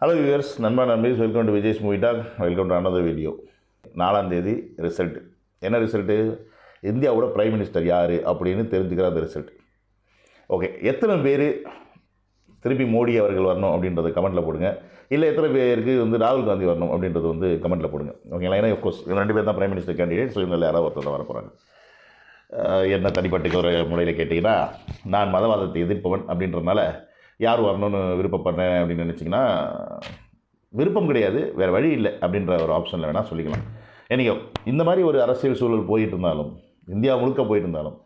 Hello viewers நண்பா நண்பீஸ் welcome to Vijay's movie talk welcome to another video நாலாம் தேதி result என்ன ரிசல்ட்டு இந்தியாவோட பிரைம் மினிஸ்டர் யார் அப்படின்னு தெரிஞ்சுக்கிற அந்த ரிசல்ட் ஓகே எத்தனை பேர் திருப்பி மோடி அவர்கள் வரணும் அப்படின்றத கமெண்ட்டில் போடுங்க. இல்லை எத்தனை பேருக்கு வந்து ராகுல் காந்தி வரணும் அப்படின்றது வந்து கமெண்ட்டில் போடுங்க. ஓகேங்களா ஏன்னா கோர்ஸ் இவங்க ரெண்டு பேர் தான் பிரைம் மினிஸ்டர் கேண்டிடேட் ஸோ இவங்க யாராவது ஒருத்தர் வர போகிறாங்க என்ன தனிப்பட்ட ஒரு முறையில் கேட்டிங்கன்னா நான் மதவாதத்தை எதிர்ப்பவன் அப்படின்றதுனால யார் வரணும்னு விருப்பப்படுறேன் அப்படின்னு நினச்சிங்கன்னா விருப்பம் கிடையாது வேறு வழி இல்லை அப்படின்ற ஒரு ஆப்ஷனில் வேணால் சொல்லிக்கலாம். என்னைக்கோ இந்த மாதிரி ஒரு அரசியல் சூழல் போயிட்டு இருந்தாலும் இந்தியா முழுக்க போயிட்டு இருந்தாலும்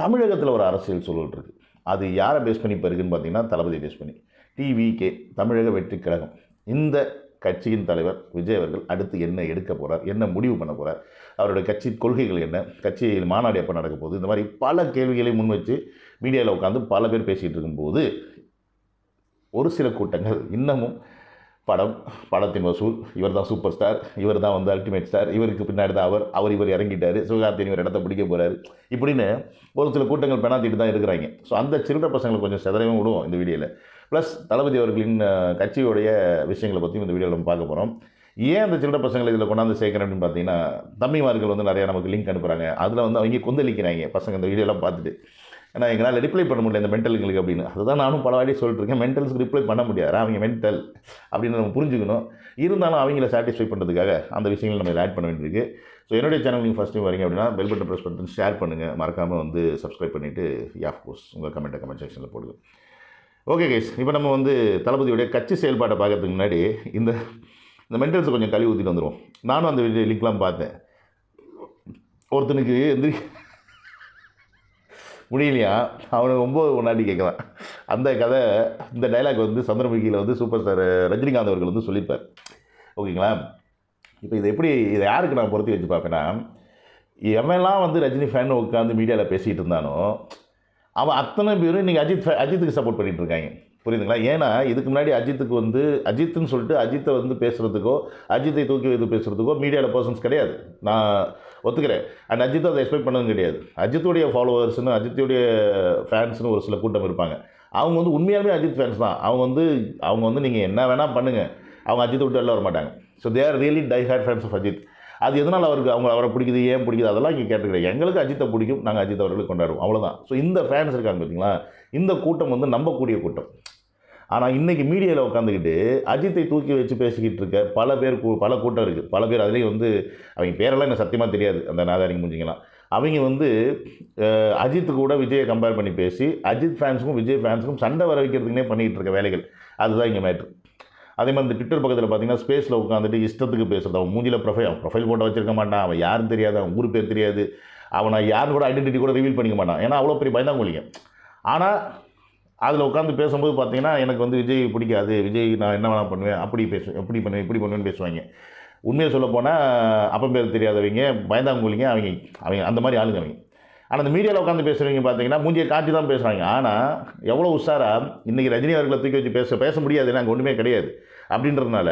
தமிழகத்தில் ஒரு அரசியல் சூழல் இருக்குது அது யாரை பேஸ் பண்ணி இப்போ இருக்குன்னு பார்த்தீங்கன்னா தளபதி பேஸ் பண்ணி. டிவிகே தமிழக வெற்றி கழகம். இந்த கட்சியின் தலைவர் விஜய் அவர்கள் அடுத்து என்ன எடுக்க போகிறார் என்ன முடிவு பண்ண போகிறார் அவருடைய கட்சி கொள்கைகள் என்ன கட்சியில் மாநாடு எப்போ நடக்க போகுது இந்த மாதிரி பல கேள்விகளை முன்வச்சு மீடியாவில் உட்காந்து பல பேர் பேசிகிட்டு இருக்கும்போது ஒரு சில கூட்டங்கள். இன்னமும் படம் படத்தின் வசூல். இவர் தான் சூப்பர் ஸ்டார் இவர் தான் வந்து அல்டிமேட் ஸ்டார் இவருக்கு பின்னாடி தான் அவர் அவர் இவர் இறங்கிட்டார். சிவகார்த்தியின் இவர் இடத்த பிடிக்க போகிறாரு இப்படின்னு ஒரு சில கூட்டங்கள் பெணாத்திட்டு தான் இருக்கிறாங்க. ஸோ அந்த சில்லற பசங்களை கொஞ்சம் செதறவும் விடுவோம் இந்த வீடியோவில் ப்ளஸ் தளபதி அவர்களின் கட்சியுடைய விஷயங்களை பற்றியும் இந்த வீடியோவில் நம்ம பார்க்க போகிறோம் ஏன் அந்த சில்லற பசங்களை இதில் கொண்டாந்து சேர்க்குறேன் அப்படின்னு பார்த்தீங்கன்னா தம்பிமார்கள் வந்து நிறையா நமக்கு லிங்க் அனுப்புகிறாங்க அதில் வந்து அவங்க கொந்தளிக்கிறாங்க. பசங்க இந்த வீடியோலாம் பார்த்துட்டு. ஏன்னா எங்களால் ரிப்ளை பண்ண முடியல இந்த மென்டலுங்களுக்கு அப்படின்னு. அதுதான் நானும் பல வாட்டி சொல்லிட்டுருக்கேன் மென்டல்ஸ்க்கு ரிப்ளை பண்ண முடியாது. அவங்க மென்டல் அப்படின்னு நம்ம புரிஞ்சுக்கணும். இருந்தாலும் அவங்கள சாட்டிஸ்ஃபை பண்ணுறதுக்காக அந்த விஷயங்கள் நம்ம ஆட் பண்ண வேண்டியிருக்கு. ஸோ என்னுடைய சேனல் நீங்கள் ஃபஸ்ட் டைம் வரீங்க அப்படின்னா பெல் பட்டன் ப்ரெஸ் பண்ணிட்டு ஷேர் பண்ணுங்கள் மறக்காமல் வந்து சப்ஸ்கிரைப் பண்ணிவிட்டு யாஃப் கோர்ஸ் உங்கள் கமெண்ட்டை கமெண்ட் செக்ஷனில் போடுங்க. ஓகே கேஸ் இப்போ நம்ம வந்து தளபதியுடைய கட்சி செயல்பாட்டை பார்க்கறதுக்கு முன்னாடி இந்த இந்த மென்டல்ஸை கொஞ்சம் கழுவி ஊற்றிட்டு வந்துடுவோம் நானும் அந்த லிங்க்லாம் பார்த்தேன். ஒருத்தனுக்கு எந்திரி முடியலையா? அவனுக்கு ஒம்பது ஒன்றாட்டி கேட்குறான் அந்த கதை இந்த டைலாக் வந்து சந்திரமுகியில் வந்து சூப்பர் ஸ்டார் ரஜினிகாந்த் அவர்கள் வந்து சொல்லியிருப்பார் ஓகேங்களா? இப்போ இது எப்படி இதை யாருக்கு நான் பொருத்தி வச்சு பார்ப்பேன்னா எவன்லாம் வந்து ரஜினி ஃபேன் உட்காந்து மீடியாவில் பேசிகிட்டு இருந்தானோ அவன் அத்தனை பேரும் இன்றைக்கி அஜித் அஜித்துக்கு சப்போர்ட் பண்ணிகிட்டு இருக்காங்க புரியுதுங்களா? ஏன்னா இதுக்கு முன்னாடி அஜித்துக்கு வந்து அஜித்துன்னு சொல்லிட்டு அஜித்தை வந்து பேசுகிறதுக்கோ அஜித்தை தூக்கி வைத்து பேசுகிறதுக்கோ மீடியாவில் பர்சன்ஸ் கிடையாது. நான் ஒத்துக்கிறேன். அண்ட் அஜித்தை அதை எக்ஸ்பெக்ட் பண்ணதும் கிடையாது. அஜித்துடைய ஃபாலோவர்ஸ்னு அஜித்துடைய ஃபேன்ஸ்னு ஒரு சில கூட்டம் இருப்பாங்க. அவங்க வந்து உண்மையாலுமே அஜித் ஃபேன்ஸ் தான். அவங்க வந்து அவங்க வந்து நீங்கள் என்ன வேணால் பண்ணுங்கள் அவங்க அஜித்தை விட்டு வெளில வர மாட்டாங்க so they are really die hard fans of Ajith. அது எதனால் அவருக்கு அவங்க அவரை பிடிக்குது ஏன் பிடிக்குது அதெல்லாம் இங்கே கேட்டுக்கிறேன் எங்களுக்கு அஜித்தை பிடிக்கும் நாங்கள் அஜித் அவர்களுக்கு கொண்டாடுவோம். அவ்வளோதான் ஸோ இந்த ஃபேன்ஸ் இருக்காங்க பார்த்தீங்களா? இந்த கூட்டம் வந்து நம்பக்கூடிய கூட்டம். ஆனால் இன்றைக்கி மீடியாவில் உட்காந்துக்கிட்டு அஜித்தை தூக்கி வச்சு பேசிக்கிட்டு இருக்க பல பேர் கூ- பல கூட்டம் இருக்குது பல பேர் அதுலேயும் வந்து அவங்க பேரெல்லாம் எனக்கு சத்தியமாக தெரியாது. அந்த நாதாரிங்க முடிஞ்சிக்கலாம் அவங்க வந்து அஜித்து கூட விஜயை கம்பேர் பண்ணி பேசி அஜித் ஃபேன்ஸுக்கும் விஜய் ஃபேன்ஸுக்கும் சண்டை வர வைக்கிறதுக்குனே பண்ணிக்கிட்டு இருக்க வேலைகள். அதுதான் இங்கே மேட்ரு அதே மாதிரி இந்த ட்விட்டர் பக்கத்தில் பார்த்தீங்கன்னா ஸ்பேஸில் உட்காந்துட்டு இஷ்டத்துக்கு பேசுகிறது அவன் மூஞ்சியில் ப்ரொஃபைல் அவன் ப்ரொஃபைல் போட்டோ வச்சிருக்க மாட்டான். அவன் யாரும் தெரியாது அவன் ஊர் பேர் தெரியாது. அவனை யாருன்னு கூட ஐடென்டிட்டி கூட ரிவீல் பண்ணிக்க மாட்டான். ஏன்னா அவ்வளோ பெரிய பயந்தாங்கொழிங்க. ஆனால் அதில் உட்காந்து பேசும்போது பார்த்தீங்கன்னா எனக்கு வந்து விஜய் பிடிக்காது. விஜய் நான் என்ன வேணால் பண்ணுவேன் அப்படி பேசுவேன் எப்படி பண்ணுவேன் இப்படி பண்ணுவேன்னு பேசுவாங்க. உண்மையை சொல்ல போனால் அப்பம் பேர் தெரியாதவங்க பயந்தாங்கொழிங்க அவங்க அவங்க அந்த மாதிரி ஆளுங்க அவங்க. ஆனால் இந்த மீடியாவில் உட்காந்து பேசுகிறவங்க பார்த்தீங்கன்னா மூஞ்சியை காட்டி தான் பேசுகிறாங்க ஆனால் எவ்வளோ உஷாரா இன்றைக்கி ரஜினி அவர்களை தூக்கி வச்சு பேச பேச முடியாது. நாங்கள் ஒன்றுமே கிடையாது. அப்படின்றதுனால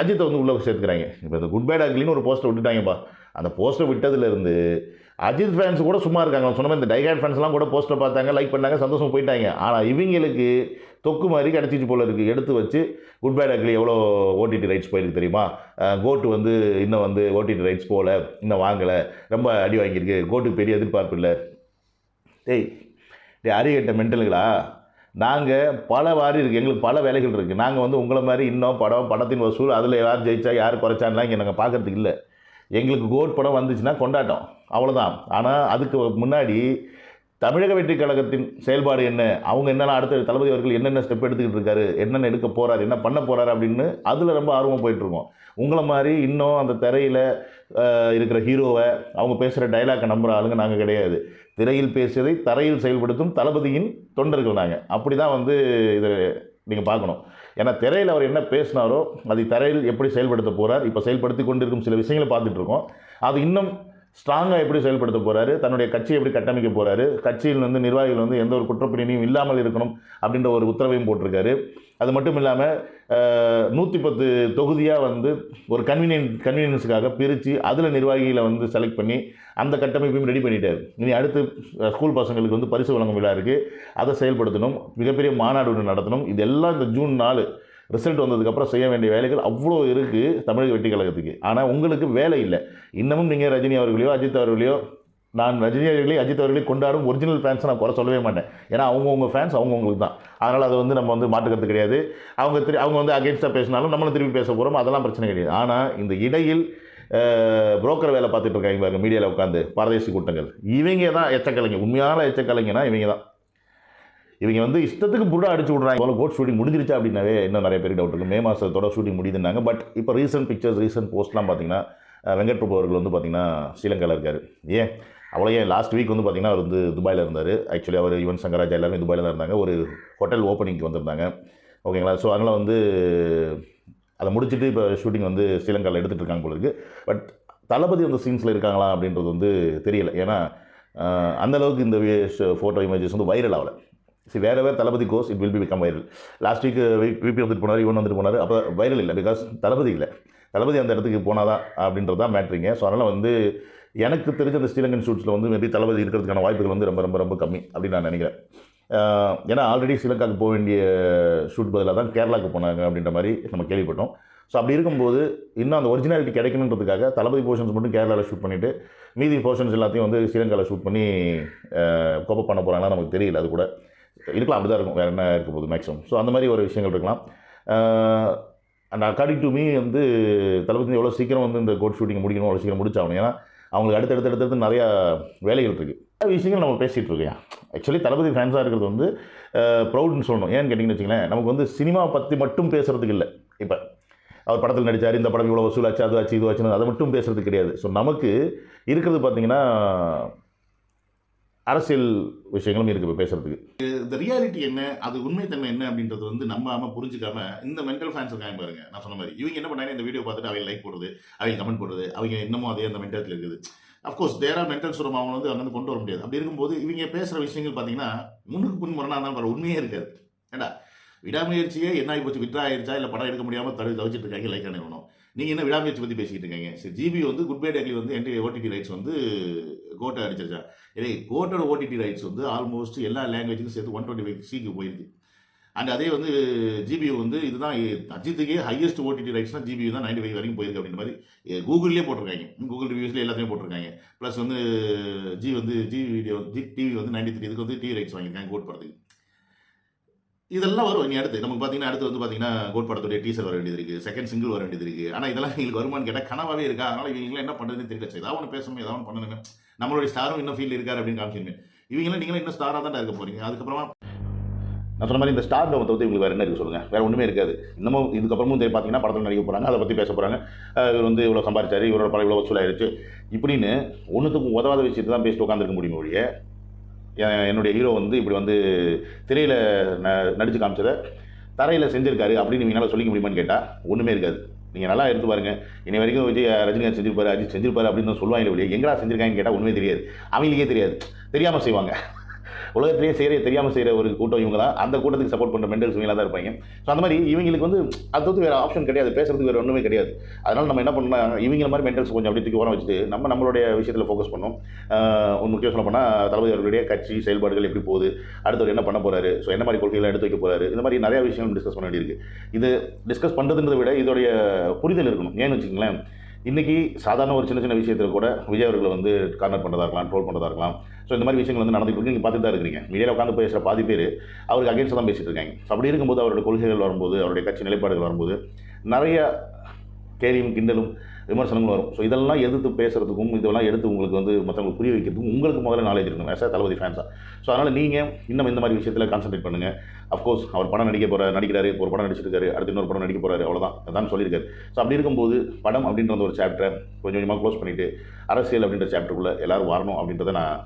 அஜித்தை வந்து உள்ளே சேர்த்துக்கிறாங்க. இப்போ இந்த குட் பேட் அக்லின்னு ஒரு போஸ்ட்டை விட்டுட்டாங்கப்பா. அந்த போஸ்ட்டை விட்டதுலேருந்து அஜித் ஃபேன்ஸ் கூட சும்மா இருக்காங்க. சொன்ன மாதிரி இந்த டைகாட் ஃபேன்ஸ்லாம் கூட போஸ்ட்டை பார்த்தாங்க லைக் பண்ணாங்க சந்தோஷம் போயிட்டாங்க. ஆனால் இவங்களுக்கு தொக்கு மாதிரி கிடச்சிச்சு போல இருக்குது எடுத்து வச்சு குட் பேட் அக்லி எவ்வளோ ஓடிடி ரைட்ஸ் போயிருக்கு தெரியுமா? கோட்டு வந்து இன்னும் வந்து ஓடிடி ரைட்ஸ் போகல இன்னும் வாங்கலை. ரொம்ப அடி வாங்கியிருக்கு. கோட்டுக்கு பெரிய எதிர்பார்ப்பு இல்லை. டேய் டேய் அறிகட்ட மென்டலுங்களா? நாங்கள் பல வாரி இருக்குது எங்களுக்கு பல வேலைகள் இருக்குது நாங்கள் வந்து உங்களை மாதிரி இன்னும் படம் படத்தின் வசூல் அதில் யார் ஜெயிச்சா யார் குறைச்சான்லாம் இங்கே நாங்கள் பார்க்கறதுக்கு இல்லை. எங்களுக்கு கோட் படம் வந்துச்சுன்னா கொண்டாட்டம். அவ்வளோதான் ஆனால் அதுக்கு முன்னாடி தமிழக வெற்றி கழகத்தின் செயல்பாடு என்ன? அவங்க என்னென்ன அடுத்த தளபதி அவர்கள் என்னென்ன ஸ்டெப் எடுத்துக்கிட்டு இருக்காரு? என்னென்ன எடுக்க போகிறாரு என்ன பண்ண போகிறாரு அப்படின்னு அதில் ரொம்ப ஆர்வம் போயிட்டுருக்கோம் உங்களை மாதிரி இன்னும் அந்த திரையில் இருக்கிற ஹீரோவை அவங்க பேசுகிற டைலாக்கை நம்புகிற ஆளுங்க நாங்கள் கிடையாது. திரையில் பேசியதை தரையில் செயல்படுத்தும் தளபதியின் தொண்டர்கள் நாங்கள் அப்படி தான் வந்து இதை நீங்கள் பார்க்கணும். ஏன்னா திரையில் அவர் என்ன பேசினாரோ அதை தரையில் எப்படி செயல்படுத்த போகிறார் இப்போ செயல்படுத்தி கொண்டிருக்கும் சில விஷயங்களை பார்த்துட்ருக்கோம் அது இன்னும் ஸ்ட்ராங்காக எப்படி செயல்படுத்த போகிறாரு தன்னுடைய கட்சியை எப்படி கட்டமைக்க போகிறாரு கட்சியில் வந்து நிர்வாகிகள் வந்து எந்த ஒரு குற்றப்பிரிவினையும் இல்லாமல் இருக்கணும் அப்படின்ற ஒரு உத்தரவையும் போட்டிருக்காரு. அது மட்டும் இல்லாமல் நூற்றி பத்து தொகுதியாக வந்து ஒரு கன்வீனியன் கன்வீனியன்ஸுக்காக பிரித்து அதில் நிர்வாகிகளை வந்து செலக்ட் பண்ணி அந்த கட்டமைப்பையும் ரெடி பண்ணிட்டார். இனி அடுத்து ஸ்கூல் பசங்களுக்கு வந்து பரிசு வழங்கும் விழா இருக்குது அதை செயல்படுத்தணும். மிகப்பெரிய மாநாடு ஒன்று நடத்தணும். இதெல்லாம் இந்த ஜூன் நாலு ரிசல்ட் வந்ததுக்கப்புறம் செய்ய வேண்டிய வேலைகள் அவ்வளோ இருக்குது தமிழக வெற்றி கழகத்துக்கு. ஆனால் உங்களுக்கு வேலை இல்லை. இன்னமும் நீங்கள் ரஜினி அவர்களையோ அஜித் அவர்களையோ நான் ரஜினி அவர்களையும் அஜித் அவர்களையும் கொண்டாடும் ஒரிஜினல் ஃபேன்ஸை நான் குறை சொல்லவே மாட்டேன். ஏன்னா அவங்கவுங்க ஃபேன்ஸ் அவங்கவுங்களுக்கு தான். அதனால் அதை வந்து நம்ம வந்து மாட்டுக்கிறது கிடையாது. அவங்க திரு அவங்க வந்து அகேன்ஸ்டாக பேசினாலும் நம்மளும் திருப்பி பேச போகிறோம் அதெல்லாம் பிரச்சனை கிடையாது. ஆனால் இந்த இடையில் புரோக்கர் வேலை பார்த்துட்டு இருக்காங்க பாருங்க மீடியாவில் உட்காந்து பாரதேசி கூட்டங்கள். இவங்க தான் எச்சக்கலைங்க உண்மையான எச்சக்கலைங்கன்னா இவங்க தான். இவங்க வந்து இஷ்டத்துக்கு புடா அடிச்சு விட்றாங்க. இவ்வளோ கோட் ஷூட்டிங் முடிஞ்சிருச்சா அப்படின்னாவே இன்னும் நிறைய பேர் டவுட் இருக்குது மே மாதத்தோட ஷூட்டிங் முடியுதுன்னாங்க. பட் இப்போ ரீசெண்ட் பிக்சர்ஸ் ரீசெண்ட் போஸ்ட்லாம் பார்த்தீங்கன்னா வெங்கட் பிரபு அவர்கள் வந்து பார்த்தீங்கன்னா ஸ்ரீலங்காவில் இருக்கார். ஏன்? அவ்வளோ ஏன்? லாஸ்ட் வீக் வந்து பார்த்தீங்கன்னா அவர் வந்து துபாயில் இருந்தார். ஆக்சுவலி அவர் யுவன் சங்கராஜா எல்லாருமே துபாயில் தான் இருந்தாங்க. ஒரு ஹோட்டல் ஓப்பனிங்க்கு வந்திருந்தாங்க. ஓகேங்களா ஸோ அதனால் வந்து அதை முடிச்சுட்டு இப்போ ஷூட்டிங் வந்து ஸ்ரீலங்காவில் எடுத்துகிட்டு இருக்காங்க போல இருக்குது பட் தளபதி அந்த சீன்ஸில் இருக்காங்களா அப்படின்றது வந்து தெரியல. ஏன்னா அந்தளவுக்கு அந்த அளவுக்கு இந்த ஃபோட்டோ இமேஜஸ் வந்து வைரல் ஆகலை. சரி வேறு வேறு Thalapathy goes it will be become viral last week VP வந்துட்டு போனார் இவன் வந்துட்டு போனார். அப்போ வைரல் இல்லை பிகாஸ் தளபதி இல்லை. தளபதி அந்த இடத்துக்கு போனாதான் அப்படின்றது தான் மேட்ரிங்க ஸோ அதனால் வந்து எனக்கு தெரிஞ்ச அந்த ஸ்ரீலங்கன் ஷூட்ஸில் வந்து மேபி தளபதி இருக்கிறதுக்கான வாய்ப்புகள் வந்து ரொம்ப ரொம்ப ரொம்ப கம்மி அப்படின்னு நான் நினைக்கிறேன். ஏன்னா ஆல்ரெடி ஸ்ரீலங்காவுக்கு போக வேண்டிய ஷூட் பதிலாக தான் கேரளாவுக்கு போனாங்க அப்படின்ற மாதிரி நம்ம கேள்விப்பட்டோம். ஸோ அப்படி இருக்கும்போது இன்னும் அந்த ஒரிஜினாலிட்டி கிடைக்கணுன்றதுக்காக தளபதி போர்ஷன்ஸ் மட்டும் கேரளாவில் ஷூட் பண்ணிவிட்டு மீதி போர்ஷன்ஸ் எல்லாத்தையும் வந்து ஸ்ரீலங்காவில் ஷூட் பண்ணி கோப்பப் பண்ண போகிறாங்கன்னா நமக்கு தெரியல அது கூட. இருக்கலாம் அப்படி தான் இருக்கும். வேறு என்ன இருக்க போகுது மேக்ஸிமம் ஸோ அந்த மாதிரி ஒரு விஷயங்கள் இருக்கலாம். அண்ட் அக்கார்டிங் டு மீ வந்து தளபதி எவ்வளோ சீக்கிரம் வந்து இந்த கோட் ஷூட்டிங் முடிக்கணும் அவ்வளோ சீக்கிரம் முடிச்சாகணும். ஏன்னா அவங்களுக்கு அடுத்தடுத்து அடுத்தடுத்து நிறையா வேலைகள் இருக்குது விஷயங்கள் நம்ம பேசிகிட்டு இருக்கோம். ஆக்சுவலி தளபதி ஃபேன்ஸாக இருக்கிறது வந்து ப்ரௌட்னு சொல்லணும். ஏன்னு கேட்டிங்கன்னு வச்சுங்களேன் நமக்கு வந்து சினிமா பற்றி மட்டும் பேசுகிறதுக்கு இல்லை. இப்போ அவர் படத்தில் நடித்தார் இந்த படம் இவ்வளோ வசூலாச்சு அது ஆச்சு இது ஆச்சுன்னு அதை மட்டும் பேசுறது கிடையாது. ஸோ நமக்கு இருக்கிறது பார்த்தீங்கன்னா அரசியல் விஷயங்களும் இருக்குது இப்போ பேசுறதுக்கு. இந்த ரியாலிட்டி என்ன அது உண்மைத்தன்மை என்ன அப்படின்றது வந்து நம்பாம புரிஞ்சுக்காம இந்த மென்டல் ஃபேன்ஸ் இருக்காங்க பாருங்க. நான் சொன்ன மாதிரி. இவங்க என்ன பண்ணாங்க? இந்த வீடியோ பார்த்துட்டு அவங்க லைக் போடுறது அவங்க கமெண்ட் போடுறது அவங்க இன்னமும் அதே அந்த மென்டலில் இருக்குது. அஃப்கோர்ஸ் தேரா மென்டல் சுரம் அவங்க வந்து வந்து கொண்டு வர முடியாது. அப்படி இருக்கும்போது இவங்க பேசுகிற விஷயங்கள் பார்த்தீங்கன்னா முன்னுக்கு பின் முரணா இருந்தாலும் பரவாயில்ல, உண்மையே இருக்காது. ஏண்டா? விடாமுயற்சியே என்ன ஆகி போச்சு? விட்ரா ஆயிடுச்சா இல்லை படம் எடுக்க முடியாமல் தடு தவிச்சிட்டு இருக்காங்க லைக் நிறுவனம் நீங்கள் என்ன விடாமுயற்சி பற்றி பேசிக்கிட்டு இருக்கீங்க? சரி ஜிபி வந்து குட் பை டேக்லி வந்து என்டி ஓடிடி ரைட்ஸ் வந்து கோட்டை அடிச்சிருச்சா? இதே கோட்டோட ஓடிடி ரைட்ஸ் வந்து ஆல்மோஸ்ட் எல்லா லாங்குவேஜுக்கும் சேர்த்து ஒன் டுவெண்ட்டி ஃபைவ் சிக்கு போயிருக்கு. அண்ட் அதே வந்து ஜிபி வந்து இதுதான் அஜித்துக்கே ஹையஸ்ட் ஓடிடி ரைட்ஸ்னா ஜிபி தான் நைன்டி ஃபைவ் வரைக்கும் போயிருக்கு அப்படின்ற மாதிரி கூகுள்லேயே போட்டிருக்காங்க. கூகுள் ரிவ்யூஸ்லேயே எல்லாத்தையும் போட்டிருக்காங்க. ப்ளஸ் வந்து ஜி வந்து ஜி வீடியோ ஜி டிவி வந்து நைன்டி த்ரீ இதுக்கு வந்து டிவி ரைட்ஸ் வாங்கியிருக்காங்க கோட் படத்துக்கு இதெல்லாம் வரும். இனி அடுத்து நமக்கு பார்த்தீங்கன்னா அடுத்து வந்து பார்த்தீங்கன்னா கோட் டீசர் வர வேண்டியது இருக்குது செகண்ட் சிங்கிள் வர வேண்டியது இருக்குது ஆனால் இதெல்லாம் எங்களுக்கு வருமானு கேட்டால் கனவாவே இருக்கா? அதனால் இவங்களாம் என்ன பண்ணுறதுன்னு தெரியல. ஏதாவது ஒன்று பேசணும் ஏதாவது ஒன்று பண்ணணுங்க நம்மளுடைய ஸ்டாரும் இன்னும் ஃபீல் இருக்காரு அப்படின்னு காமிச்சிருங்க இவங்களாம் நீங்களும் இன்னும் ஸ்டாராக தான் இருக்க போகிறீங்க அதுக்கப்புறமா நான் சொன்ன மாதிரி இந்த ஸ்டார் டவுன் தவிர்த்து இவங்களுக்கு வேறு என்ன இருக்குது சொல்லுங்கள் வேறு ஒன்றுமே இருக்காது. இன்னமும் இதுக்கப்புறமும் தெரியும் பார்த்தீங்கன்னா படத்தில் நடிக்க போகிறாங்க அதை பற்றி பேச போகிறாங்க இவர் வந்து இவ்வளோ சம்பாதிச்சார் இவரோட படம் இவ்வளோ வசூலாயிருச்சு. இப்படின்னு ஒன்றுத்துக்கும் உதவாத விஷயத்தை தான் பேசிட்டு உட்காந்துருக்க முடியும் ஒழிய என்னுடைய ஹீரோ வந்து இப்படி வந்து திரையில் ந நடித்து காமிச்சதை தரையில் செஞ்சுருக்காரு அப்படின்னு நீங்களால் சொல்லிக்க முடியுமான்னு கேட்டால் ஒன்றுமே இருக்காது. நீங்கள் நல்லா எடுத்து பாருங்க. இன்னை வரைக்கும் விஜய் ரஜினிகாந்த் செஞ்சிருப்பாரு அஜித் செஞ்சிருப்பாரு அப்படின்னு தான் சொல்லுவாங்க இல்லையா எங்கடா செஞ்சிருக்காங்கன்னு கேட்டால் ஒன்றுமே தெரியாது. அவங்களுக்கே தெரியாது. தெரியாமல் செய்வாங்க. உலகத்திலேயே செய்கிற தெரியாமல் செய்கிற ஒரு கூட்டம் இவங்க தான். அந்த கூட்டத்துக்கு சப்போர்ட் பண்ணுற மெண்டல்ஸ் இவங்களாக தான் இருப்பாங்க. ஸோ அந்த மாதிரி இவங்களுக்கு வந்து அது வேறு ஆப்ஷன் கிடையாது. பேசுறதுக்கு வேறு ஒன்றுமே கிடையாது. அதனால் நம்ம என்ன பண்ணலாம் இவங்க மாதிரி மெண்டல்ஸ் கொஞ்சம் அப்படி தூக்கி ஓரம் வச்சுட்டு நம்ம நம்மளுடைய விஷயத்தில் ஃபோக்கஸ் பண்ணோம் ஒன்று ஒரு முக்கியம் சொல்ல போனால் தளபதி அவர்களுடைய கட்சி செயல்பாடுகள் எப்படி போகுது அடுத்தவர் என்ன பண்ண போகிறாரு ஸோ என்ன மாதிரி கொள்கைகளை எடுத்து வைக்க போகிறாரு இந்த மாதிரி நிறையா விஷயங்கள் டிஸ்கஸ் பண்ண வேண்டியிருக்கு. இது டிஸ்கஸ் பண்ணுறதுன்றதை விட இதோடைய புரிதல் இருக்கணும். ஏன்னு வச்சுக்கங்களேன் இன்றைக்கி சாதாரண ஒரு சின்ன சின்ன விஷயத்தில் கூட விஜய் அவர்களை வந்து கார்னர் பண்ணுறதா இருக்கலாம் ட்ரோல் பண்ணுறதா இருக்கலாம். ஸோ இந்த மாதிரி விஷயங்கள் வந்து நடந்துட்டு இருக்கு. நீங்கள் பார்த்துட்டு தான் இருக்கிறீங்க. மீடியாவில் உட்காந்து பேசுகிற பாதி பேர் அவருக்கு அகேன்ஸ்ட் தான் பேசிட்டு இருக்காங்க. ஸோ அப்படி இருக்கும்போது அவருடைய கொள்கைகள் வரும்போது அவருடைய கட்சி நிலைப்பாடுகள் வரும்போது நிறைய கேலியும் கிண்டலும் விமர்சனங்களும் வரும். ஸோ இதெல்லாம் எதிர்த்து பேசுறதுக்கும் இதெல்லாம் எடுத்து உங்களுக்கு வந்து மற்றவங்களுக்கு புரிய வைக்கிறதுக்கும் உங்களுக்கு முதல்ல நாலேஜ் இருக்கணும் ஆஸ் தளபதி ஃபேன்ஸாக ஸோ அதனால் நீங்கள் இன்னும் இந்த மாதிரி விஷயத்தில் கான்சென்ட்ரேட் பண்ணுங்கள் அஃப்கோர்ஸ் அவர் படம் நடிக்க போகிற நடிக்கிறாரு ஒரு படம் நடிச்சிருக்காரு அடுத்து இன்னொரு படம் நடிக்க போகிறாரு அவ்வளோதான் அதான் சொல்லியிருக்காரு. ஸோ அப்படி இருக்கும்போது படம் அப்படின்ற ஒரு சாப்டரை கொஞ்சம் கொஞ்சமாக க்ளோஸ் பண்ணிவிட்டு அரசியல் அப்படின்ற சாப்டருக்குள்ளே எல்லாரும் வரணும் அப்படின்றத நான்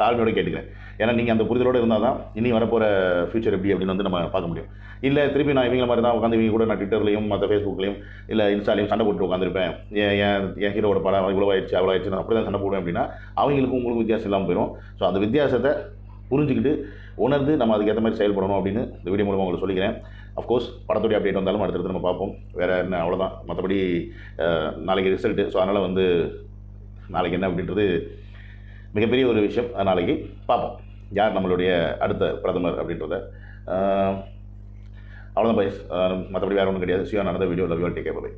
தாழ்மையோடு கேட்டுக்கிறேன். ஏன்னா நீங்கள் அந்த புரிதலோடு இருந்தால் தான் இனி வரப்போகிற ஃபியூச்சர் எப்படி அப்படின்னு வந்து நம்ம பார்க்க முடியும். இல்லை திருப்பி நான் இவங்க மாதிரி தான் உட்காந்து இவங்க கூட நான் ட்விட்டர்லையும் மற்ற ஃபேஸ்புக்லையும் இல்லை இன்ஸ்டாலையும் சண்டை போட்டு உட்காந்துருப்பேன் என் என் என் ஹீரோட படம் இவ்வளோ ஆயிடுச்சு அவ்வளோ ஆயிடுச்சு நான் அப்படி தான் சண்டை போடுவேன் அப்படின்னா அவங்களுக்கும் உங்களுக்கு வித்தியாசம் இல்லாமல் போயிடும் ஸோ அந்த வித்தியாசத்தை புரிஞ்சுக்கிட்டு உணர்ந்து நம்ம அதுக்கேற்ற மாதிரி செயல்படணும் அப்படின்னு இந்த வீடியோ மூலமாக உங்களுக்கு சொல்லிக்கிறேன். அஃப்கோர்ஸ் படத்துடைய அப்டேட் வந்தாலும் அடுத்தடுத்து நம்ம பார்ப்போம். வேறு என்ன அவ்வளோதான் மற்றபடி நாளைக்கு ரிசல்ட்டு ஸோ அதனால் வந்து நாளைக்கு என்ன அப்படின்றது மிகப்பெரிய ஒரு விஷயம். நாளைக்கு பார்ப்போம். யார் நம்மளுடைய அடுத்த பிரதமர் அப்படின்றத. அவ்வளோதான் பைஸ் மற்றபடி வேறு ஒன்றும் கிடையாது. சிவா நடந்த வீடியோ லவ் யூ டேக் போய்